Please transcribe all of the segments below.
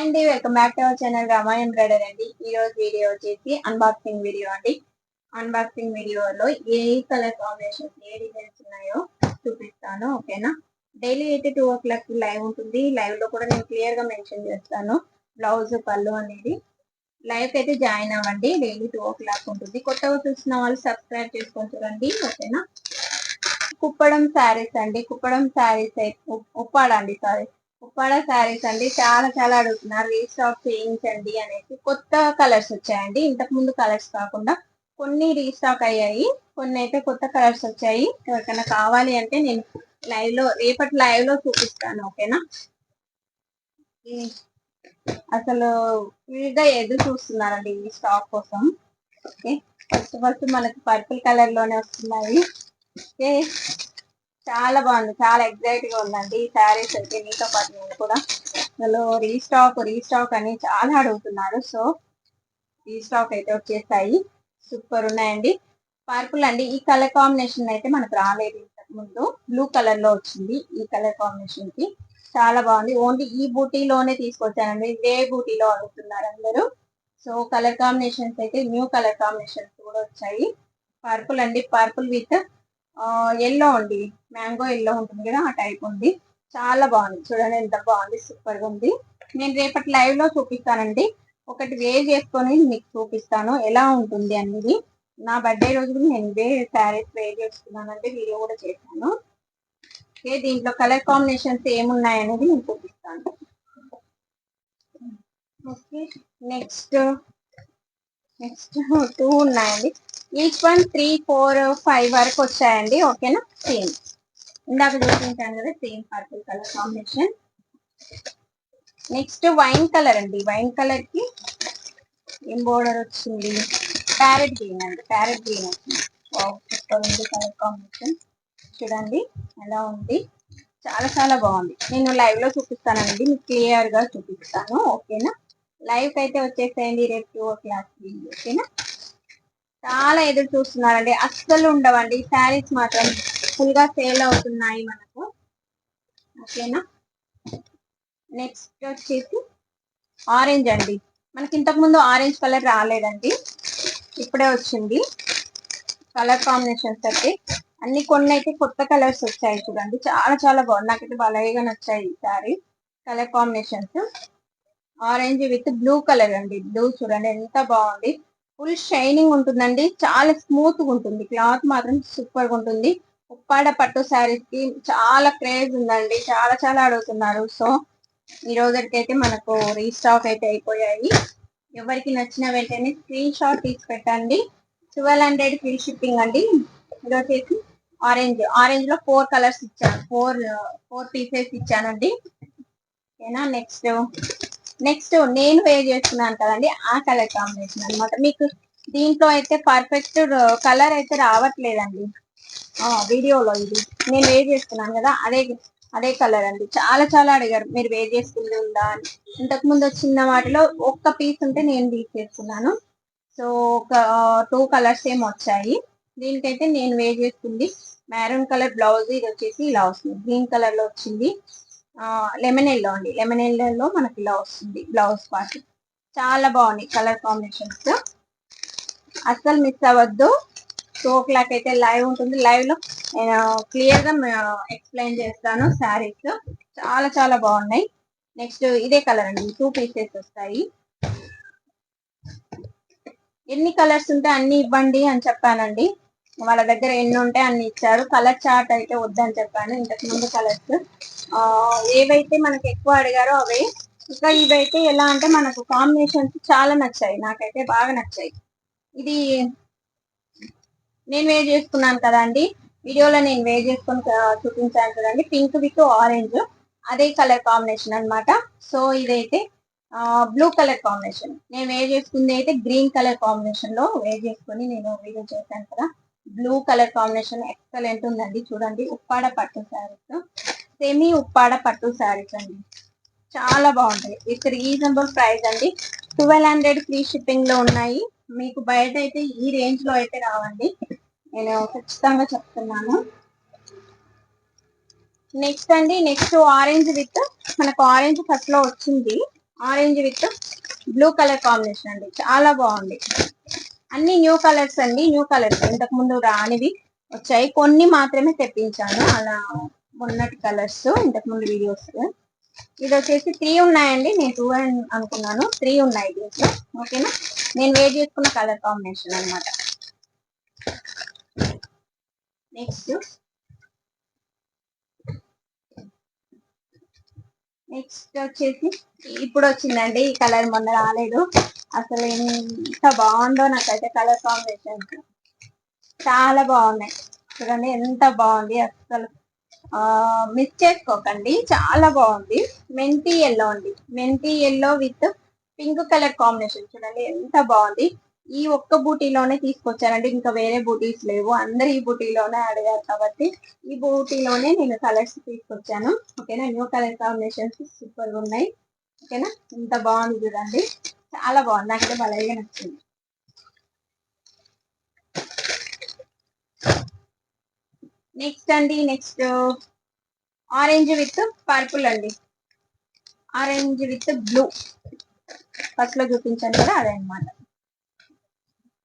Hi అండి welcome back to our channel Rama embroider అండి. ఈ రోజు వీడియో వచ్చేసి అన్బాక్సింగ్ వీడియో అండి. అన్బాక్సింగ్ వీడియోలో ఏ కలర్ కాంబినేషన్స్ ఏ డిజైన్స్ ఉన్నాయో చూపిస్తాను ఓకేనా? డైలీ అయితే టూ ఓ క్లాక్ లైవ్ ఉంటుంది. లైవ్లో కూడా నేను క్లియర్గా మెన్షన్ చేస్తాను. బ్లౌజ్ పళ్ళు అనేది. లైవ్ అయితే జాయిన్ అవ్వండి. డైలీ టూ ఓ క్లాక్ ఉంటుంది. కొత్తగా చూసిన వాళ్ళు సబ్స్క్రైబ్ చేసుకొని చూడండి ఓకేనా? కుప్పడం శారీస్ అండి. కుప్పడం శారీస్ అయితే ఉప్పాడండి సారీ ఉప్పాడ శారీస్ అండి. చాలా చాలా అడుగుతున్నారు. రీస్టాక్ చేయించండి అనేసి కొత్త కలర్స్ వచ్చాయండి. ఇంతకు ముందు కలర్స్ కాకుండా కొన్ని రీస్టాక్ అయ్యాయి. కొన్ని అయితే కొత్త కలర్స్ వచ్చాయి. ఎవరికైనా కావాలి అంటే నేను లైవ్లో రేపటి లైవ్లో చూపిస్తాను. ఓకేనా? అసలు వీడిగా ఎదురు చూస్తున్నారండి ఈ స్టాక్ కోసం. ఓకే. ఫస్ట్ ఫస్ట్ మనకి పర్పుల్ కలర్లోనే వస్తున్నాయి. ఓకే. చాలా బాగుంది. చాలా ఎగ్జైట్గా ఉందండి ఈ శారీస్ అయితే. మీతో పాటు నేను కూడా అసలు రీస్టాక్ రీస్టాక్ అని చాలా అడుగుతున్నారు. సో రీస్టాక్ అయితే వచ్చేసాయి. సూపర్ ఉన్నాయండి. పర్పుల్ అండి. ఈ కలర్ కాంబినేషన్ అయితే మనకు రాలేదు ఇంతకు ముందు. బ్లూ కలర్లో వచ్చింది ఈ కలర్ కాంబినేషన్కి చాలా బాగుంది. ఓన్లీ ఈ బూటీలోనే తీసుకొచ్చానండి. ఇదే బూటీలో అడుగుతున్నారు అందరూ. సో కలర్ కాంబినేషన్స్ అయితే న్యూ కలర్ కాంబినేషన్స్ కూడా వచ్చాయి. పర్పుల్ అండి. పర్పుల్ విత్ ఎల్లో అండి. మ్యాంగో ఎల్లో ఉంటుంది కదా ఆ టైప్ ఉంది. చాలా బాగుంది. చూడండి ఎంత బాగుంది సూపర్గా ఉంది. నేను రేపటి లైవ్లో చూపిస్తానండి. ఒకటి వే చేసుకొని మీకు చూపిస్తాను. ఎలా ఉంటుంది అనేది. నా బర్త్డే రోజు నేను ఇదే శారీస్ వే చేసుకున్నానంటే వీడియో కూడా చేశాను. ఏ దీంట్లో కలర్ కాంబినేషన్స్ ఏమున్నాయి అనేది నేను చూపిస్తాను. ఓకే నెక్స్ట్ నెక్స్ట్ టూ ఉన్నాయండి. Each one three four five వరకు వచ్చాయండి. ఓకేనా సేమ్ ఇందాక చూపించాను కదా same purple colour combination next wine colour అండి. వైన్ కలర్కి ఏం బోర్డర్ వచ్చింది? ప్యారెట్ గ్రీన్ అండి. ప్యారెట్ గ్రీన్ వచ్చింది సూపర్ కలర్ కాంబినేషన్ చూడండి ఎలా ఉంది? చాలా చాలా బాగుంది. నేను లైవ్లో చూపిస్తానండి. మీకు క్లియర్గా చూపిస్తాను. ఓకేనా లైవ్ అయితే వచ్చేసేయండి. రేపు టూ ఓ క్లాక్ ఓకేనా చాలా ఎదురు చూస్తున్నారండి. అస్సలు ఉండవండి. శారీస్ మాత్రం ఫుల్గా సేల్ అవుతున్నాయి మనకు. ఓకేనా? నెక్స్ట్ వచ్చేసి ఆరెంజ్ అండి. మనకి ఇంతకు ముందు ఆరెంజ్ కలర్ రాలేదండి. ఇప్పుడే వచ్చింది. కలర్ కాంబినేషన్స్ అయితే అన్ని కొన్ని అయితే కొత్త కలర్స్ వచ్చాయి చూడండి. చాలా చాలా బాగుంది. నాకైతే భలేగా నచ్చాయి ఈసారి colour combinations. Orange with blue colour అండి. బ్లూ చూడండి. ఎంత బాగుంది. ఫుల్ షైనింగ్ ఉంటుందండి. చాలా స్మూత్గా ఉంటుంది. క్లాత్ మాత్రం సూపర్గా ఉంటుంది. ఉప్పాడ పట్టు శారీస్కి చాలా క్రేజ్ ఉందండి. చాలా చాలా అడుగుతున్నారు. సో ఈ రోజుకైతే మనకు రీస్టాక్ అయితే అయిపోయాయి. ఎవరికి నచ్చిన వెంటనే స్క్రీన్ షాట్ తీసి పెట్టండి. ట్వెల్వ్ హండ్రెడ్ ఫ్రీ షిప్పింగ్ అండి. ఇది వచ్చేసి ఆరెంజ్. ఆరెంజ్లో ఫోర్ కలర్స్ ఇచ్చాను. ఫోర్ ఫోర్ పీసెస్ ఇచ్చానండి. ఓకేనా? నెక్స్ట్ నెక్స్ట్ నేను వే చేస్తున్నాను కదండి ఆ కలర్ కాంబినేషన్ అనమాట మీకు దీంట్లో అయితే పర్ఫెక్ట్ కలర్ అయితే రావట్లేదండి. వీడియోలో ఇది. నేను వే చేస్తున్నాను కదా అదే అదే కలర్ అండి. చాలా చాలా అడిగారు మీరు వే చేసుకుంది ఉందా అని. ఇంతకు ముందు వచ్చిన వాటిలో ఒక్క పీస్ ఉంటే నేను తీసేసుకున్నాను సో ఒక టూ కలర్స్ ఏమి వచ్చాయి. దీనికైతే నేను వే చేసుకుంది. మెరూన్ కలర్ బ్లౌజ్ ఇది వచ్చేసి ఇలా వస్తుంది. గ్రీన్ కలర్లో వచ్చింది. లెమన్ ఎల్లో అండి. లెమన్ ఎల్లో మనకి ఇలా వస్తుంది బ్లౌజ్ పార్ట్. చాలా బాగుంది కలర్ కాంబినేషన్స్. అస్సలు మిస్ అవ్వద్దు. టూ ఓ క్లాక్ అయితే లైవ్ ఉంటుంది. లైవ్లో నేను క్లియర్గా ఎక్స్ప్లెయిన్ చేస్తాను శారీస్. చాలా చాలా బాగున్నాయి. నెక్స్ట్ ఇదే కలర్ అండి. టూ పీసెస్ వస్తాయి. ఎన్ని కలర్స్ ఉంటే అన్ని ఇవ్వండి అని చెప్పానండి. వాళ్ళ దగ్గర ఎన్ని ఉంటే అన్ని ఇచ్చారు. కలర్ చార్ట్ అయితే వద్దని చెప్పాను. ఇంతకు ముందు కలర్స్ ఏవైతే మనకి ఎక్కువ అడిగారో అవే. ఇంకా ఇవైతే ఎలా అంటే మనకు కాంబినేషన్స్ చాలా నచ్చాయి. నాకైతే బాగా నచ్చాయి. ఇది నేను వే చేసుకున్నాను కదండి వీడియోలో నేను వే చేసుకొని చూపించాను కదండి. పింక్ విత్ ఆరెంజ్ అదే కలర్ కాంబినేషన్ అనమాట సో ఇదైతే బ్లూ కలర్ కాంబినేషన్ నేను వే చేసుకుంది అయితే గ్రీన్ కలర్ కాంబినేషన్లో వే చేసుకుని నేను వీడియో చేశాను కదా. బ్లూ కలర్ కాంబినేషన్ ఎక్సలెంట్ ఉందండి. చూడండి ఉప్పాడ పట్టు శారీస్. సెమీ ఉప్పాడ పట్టు శారీస్ అండి. చాలా బాగుంటాయి. విత్ రీజనబుల్ ప్రైస్ అండి. ట్వెల్వ్ హండ్రెడ్ ఫ్రీ షిప్పింగ్లో ఉన్నాయి. మీకు బయట అయితే ఈ రేంజ్లో అయితే రావండి. నేను ఖచ్చితంగా చెప్తున్నాను. నెక్స్ట్ అండి నెక్స్ట్ ఆరెంజ్ విత్ మనకు ఆరెంజ్ ఫస్ట్లో వచ్చింది. Orange with blue colour combination అండి. చాలా బాగుంది. అన్ని న్యూ కలర్స్ అండి న్యూ కలర్స్. ఇంతకు ముందు రానివి వచ్చాయి. కొన్ని మాత్రమే తెప్పించాను. అలా మొన్నటి కలర్స్ ఇంతకు ముందు వీడియోస్. ఇది వచ్చేసి త్రీ ఉన్నాయండి. నేను టూ అనుకున్నాను. త్రీ ఉన్నాయి దీంట్లో. ఓకేనా? నేను వేట్ చేసుకున్న కలర్ కాంబినేషన్ అన్నమాట. నెక్స్ట్ నెక్స్ట్ వచ్చేసి ఇప్పుడు వచ్చిందండి. ఈ కలర్ మొన్న రాలేదు. అసలు ఎంత బాగుందో నాకైతే కలర్ కాంబినేషన్ చాలా బాగున్నాయి. చూడండి ఎంత బాగుంది అసలు మిస్ చేసుకోకండి చాలా బాగుంది. మెంటీ ఎల్లో అండి. Minty yellow with pink colour combination చూడండి ఎంత బాగుంది. ఈ ఒక్క బూటీలోనే తీసుకొచ్చానండి ఇంకా వేరే బూటీస్ లేవు. అందరు ఈ బూటీలోనే అడిగారు కాబట్టి ఈ బూటీలోనే నేను కలర్స్ తీసుకొచ్చాను. ఓకేనా? న్యూ కలర్ కాంబినేషన్స్ సూపర్గా ఉన్నాయి. ఓకేనా? ఎంత బాగుంది చూడండి. చాలా బాగుంది. నాకైతే భలేగా నచ్చింది. నెక్స్ట్ అండి నెక్స్ట్. ఆరెంజ్ విత్ పర్పుల్ అండి. Orange with blue. ఫస్ట్లో చూపించాను కదా అదే అనమాట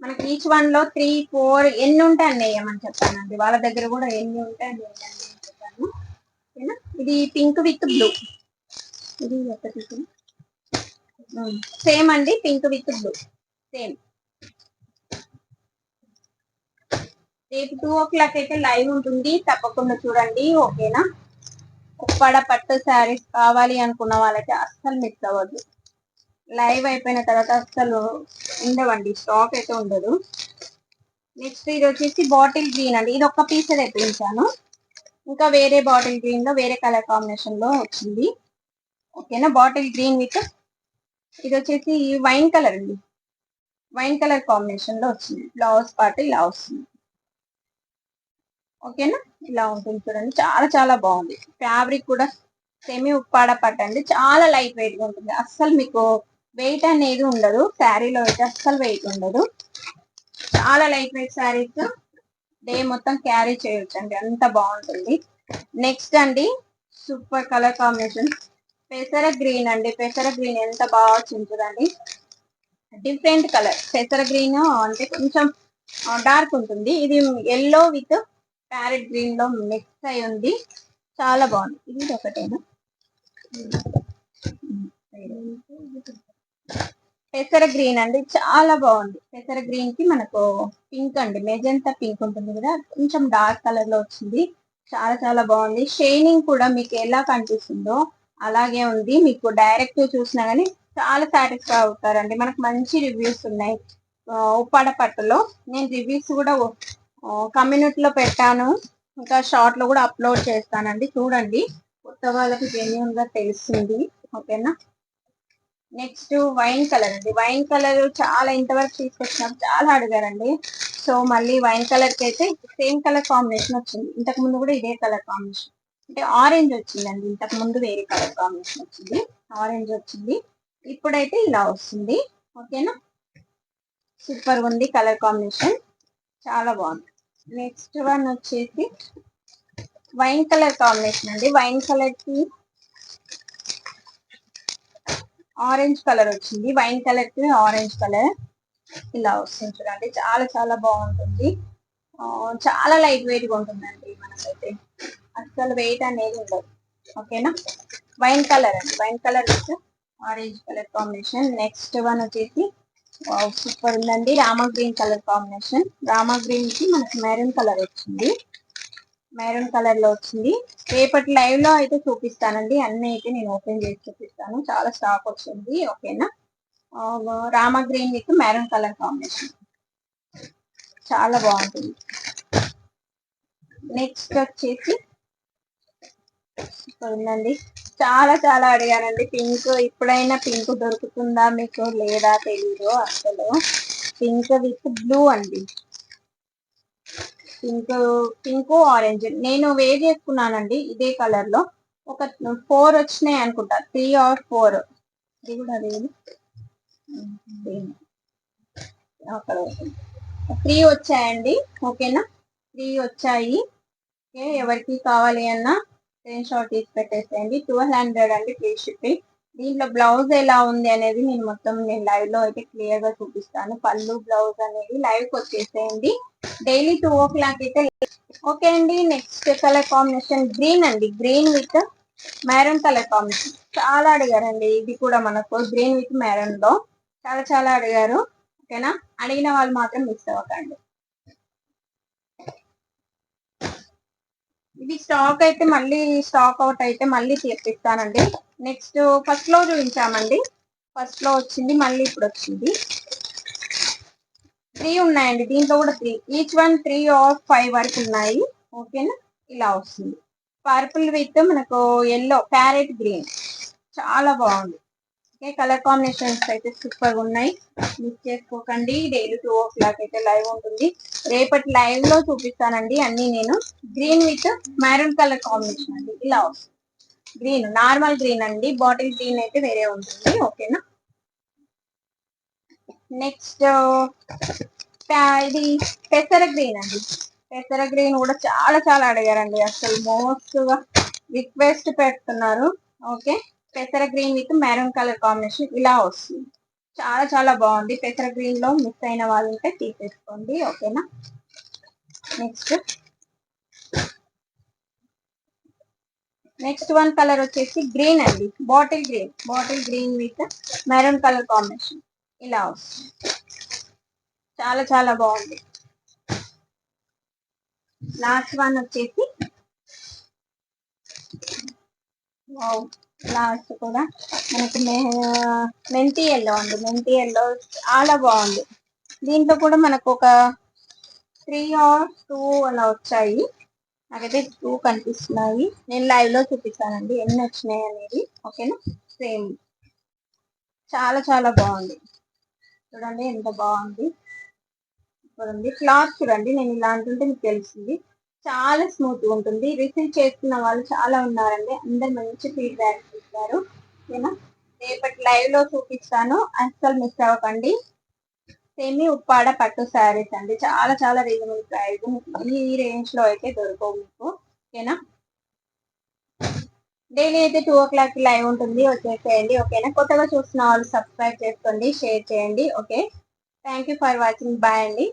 మనకి ఈచ్ వన్లో త్రీ ఫోర్ ఎన్ని ఉంటాయండి ఏమని చెప్పానండి వాళ్ళ దగ్గర కూడా ఎన్ని ఉంటాయండి చెప్పాను. ఇది పింక్ విత్ బ్లూ ఇది ఒకటి సేమ్ అండి పింక్ విత్ బ్లూ. సేమ్. రేపు టూ ఓ క్లాక్ అయితే లైవ్ ఉంటుంది తప్పకుండా చూడండి ఓకేనా? ఉప్పాడ పట్టు శారీస్ కావాలి అనుకున్న వాళ్ళకి అస్సలు మిస్ అవ్వద్దు. లైవ్ అయిపోయిన తర్వాత అస్సలు ఉండవండి స్టాక్ అయితే ఉండదు. నెక్స్ట్ ఇది వచ్చేసి బాటిల్ గ్రీన్ అండి ఇది ఒక్క పీస్ తెప్పించాను. ఇంకా వేరే బాటిల్ గ్రీన్లో వేరే కలర్ కాంబినేషన్లో వచ్చింది. ఓకేనా? బాటిల్ గ్రీన్ విత్ ఇది వచ్చేసి వైన్ కలర్ అండి. వైన్ కలర్ కాంబినేషన్లో వచ్చింది. బ్లౌజ్ పార్ట్ ఇలా వస్తుంది. ఓకేనా ఇలా ఉంటుంది చూడండి. చాలా చాలా బాగుంది. ఫ్యాబ్రిక్ కూడా సెమీ ఉప్పాడ పట్టండి చాలా లైట్ వెయిట్గా ఉంటుంది. అస్సలు మీకు వెయిట్ అనేది ఉండదు. శారీలో అయితే అస్సలు వెయిట్ ఉండదు. చాలా లైట్ వెయిట్ శారీస్ డే మొత్తం క్యారీ చేయొచ్చు అండి అంత బాగుంటుంది. నెక్స్ట్ అండి సూపర్ కలర్ కాంబినేషన్. పెసర గ్రీన్ అండి. పెసర గ్రీన్ ఎంత బాగా వచ్చింది చూడండి డిఫరెంట్ కలర్ పెసర గ్రీన్ అంటే కొంచెం డార్క్ ఉంటుంది. ఇది ఎల్లో విత్ ప్యారెట్ గ్రీన్లో మిక్స్ అయి ఉంది. చాలా బాగుంది. ఇది ఒకటేనా? పెసర గ్రీన్ అండి. చాలా బాగుంది. పెసర గ్రీన్కి మనకు పింక్ అండి. మెజంతా పింక్ ఉంటుంది కదా. కొంచెం డార్క్ కలర్లో వచ్చింది. చాలా చాలా బాగుంది. షైనింగ్ కూడా మీకు ఎలా కనిపిస్తుందో అలాగే ఉంది. మీకు డైరెక్ట్ చూసినా గానీ చాలా సాటిస్ఫై అవుతారండి. మనకు మంచి రివ్యూస్ ఉన్నాయి. ఉప్పాడ పట్టులో. నేను రివ్యూస్ కూడా కమ్యూనిటీలో పెట్టాను. ఇంకా షార్ట్లో కూడా అప్లోడ్ చేస్తానండి. చూడండి. కొత్త వాళ్ళకి జెన్యున్గా తెలుస్తుంది ఓకేనా నెక్స్ట్ వైన్ కలర్ అండి. వైన్ కలర్ చాలా ఇంతవరకు తీసుకొచ్చినాం. చాలా అడిగారండి. సో మళ్ళీ వైన్ కలర్కి అయితే సేమ్ కలర్ కాంబినేషన్ వచ్చింది. ఇంతకు ముందు కూడా ఇదే కలర్ కాంబినేషన్ అంటే ఆరెంజ్ వచ్చిందండి. ఇంతకు ముందు వేరే కలర్ కాంబినేషన్ వచ్చింది. ఆరెంజ్ వచ్చింది. ఇప్పుడైతే ఇలా వస్తుంది. ఓకేనా? సూపర్ ఉంది కలర్ కాంబినేషన్. చాలా బాగుంది. నెక్స్ట్ వన్ వచ్చేసి వైన్ కలర్ కాంబినేషన్ అండి. వైన్ కలర్కి ఆరెంజ్ కలర్ వచ్చింది. వైన్ కలర్కి ఆరెంజ్ కలర్ ఇలా వస్తుంది చూడండి. చాలా చాలా బాగుంటుంది. చాలా లైట్ వెయిట్గా ఉంటుందండి మనకైతే. అసలు వెయిట్ అనేది ఉండదు. ఓకేనా వైన్ కలర్ అండి. Wine colour with orange colour combination next one వచ్చేసి సూపర్ ఉందండి. Rama green colour combination Rama గ్రీన్కి మనకి మెరూన్ కలర్ వచ్చింది. మెరూన్ కలర్లో వచ్చింది. రేపటి లైవ్లో అయితే చూపిస్తానండి. అన్ని అయితే నేను ఓపెన్ చేసి చూపిస్తాను. చాలా స్టాక్ వచ్చింది. ఓకేనా Rama green with maroon colour combination చాలా బాగుంటుంది. నెక్స్ట్ వచ్చేసి ఉందండి. చాలా చాలా అడిగానండి. పింక్ ఇప్పుడైనా పింక్ దొరుకుతుందా మీకు? లేదా తెలీదు అసలు. పింక్ విత్ బ్లూ అండి. Pink pink orange. నేను వేర్ చేసుకున్నానండి ఇదే కలర్లో ఒక ఫోర్ వచ్చినాయి అనుకుంటా. Three or four. ఇది కూడా లేదు అక్కడ త్రీ వచ్చాయండి. ఓకేనా? త్రీ వచ్చాయి. ఓకే ఎవరికి కావాలి అన్నా స్క్రీన్ షాట్ తీసి పెట్టేసేయండి. టూ హండ్రెడ్ అండి ఫ్రీ షిప్పింగ్. దీంట్లో బ్లౌజ్ ఎలా ఉంది అనేది నేను మొత్తం నేను లైవ్లో అయితే క్లియర్గా చూపిస్తాను. పళ్ళు బ్లౌజ్ అనేది లైవ్కి వచ్చేసేయండి. డైలీ టూ ఓ క్లాక్ అయితే ఓకే అండి. నెక్స్ట్ కలర్ కాంబినేషన్ గ్రీన్ అండి. Green with maroon colour combination చాలా అడిగారండి. ఇది కూడా మనకు గ్రీన్ విత్ మ్యారన్లో చాలా చాలా అడిగారు. ఓకేనా? అడిగిన వాళ్ళు మాత్రం మిస్ అవ్వకండి. ఇది స్టాక్ అయితే మళ్ళీ స్టాక్ అవుట్ అయితే మళ్ళీ తెప్పిస్తానండి నెక్స్ట్ ఫస్ట్లో చూపించామండి. ఫస్ట్లో వచ్చింది మళ్ళీ ఇప్పుడు వచ్చింది. త్రీ ఉన్నాయండి. దీంట్లో కూడా three each one three or five వరకు ఉన్నాయి. ఓకేనా ఇలా వస్తుంది. పర్పుల్ విత్ మనకు ఎల్లో ప్యారెట్ గ్రీన్ చాలా బాగుంది. కలర్ కాంబినేషన్స్ అయితే సూపర్ ఉన్నాయి. మిస్ చేసుకోకండి. డైలీ టూ ఓ క్లాక్ అయితే లైవ్ ఉంటుంది. రేపటి లైవ్లో చూపిస్తానండి అన్ని నేను. Green with maroon colour combination అండి. ఇలా గ్రీన్ నార్మల్ గ్రీన్ అండి. బాటిల్ గ్రీన్ అయితే వేరే ఉంటుంది. ఓకేనా? నెక్స్ట్ ఇది పెసర గ్రీన్ అండి. పెసర గ్రీన్ కూడా చాలా చాలా అడిగారండి. అసలు మోస్ట్గా రిక్వెస్ట్ పెడుతున్నారు. ఓకే? పెసర green with maroon colour combination ఇలా వస్తుంది. చాలా చాలా బాగుంది. పెసర గ్రీన్లో మిస్ అయిన వాళ్ళు ఉంటే తీసేసుకోండి. ఓకేనా? నెక్స్ట్ నెక్స్ట్ వన్ కలర్ వచ్చేసి గ్రీన్ అండి. Bottle green bottle green with maroon colour combination ఇలా వస్తుంది. చాలా చాలా బాగుంది. లాస్ట్ వన్ వచ్చేసి ఫ్లవర్స్ కూడా మనకి మెంతి ఎల్లో అండి. మెంతి ఎల్లో చాలా బాగుంది. దీంట్లో కూడా మనకు ఒక త్రీ ఆర్ టూ అలా వచ్చాయి. నాకైతే టూ కనిపిస్తున్నాయి. నేను లైవ్లో చూపిస్తానండి. ఎన్ని వచ్చినాయి అనేది. ఓకేనా? సేమ్ చాలా చాలా బాగుంది. చూడండి ఎంత బాగుంది. చూడండి. క్లాత్ చూడండి. నేను ఇలా అంటుంటే మీకు తెలిసింది చాలా స్మూత్ ఉంటుంది. రిసీవ్ చేస్తున్న వాళ్ళు చాలా ఉన్నారండి. అందరు మంచి ఫీడ్బ్యాక్ ఇస్తారు రేపటి లైవ్లో చూపిస్తాను. అస్సలు మిస్ అవ్వకండి. సెమీ ఉప్పాడ పట్టు శారీస్ అండి. చాలా చాలా రీజనబుల్ ప్రైస్ ఈ రేంజ్లో అయితే దొరకవు మీకు. ఓకేనా? డైలీ అయితే టూ ఓ క్లాక్ లైవ్ ఉంటుంది. వచ్చేసేయండి. ఓకేనా? కొత్తగా చూస్తున్న వాళ్ళు సబ్స్క్రైబ్ చేసుకోండి షేర్ చేయండి. Okay? Thank you for watching bye అండి.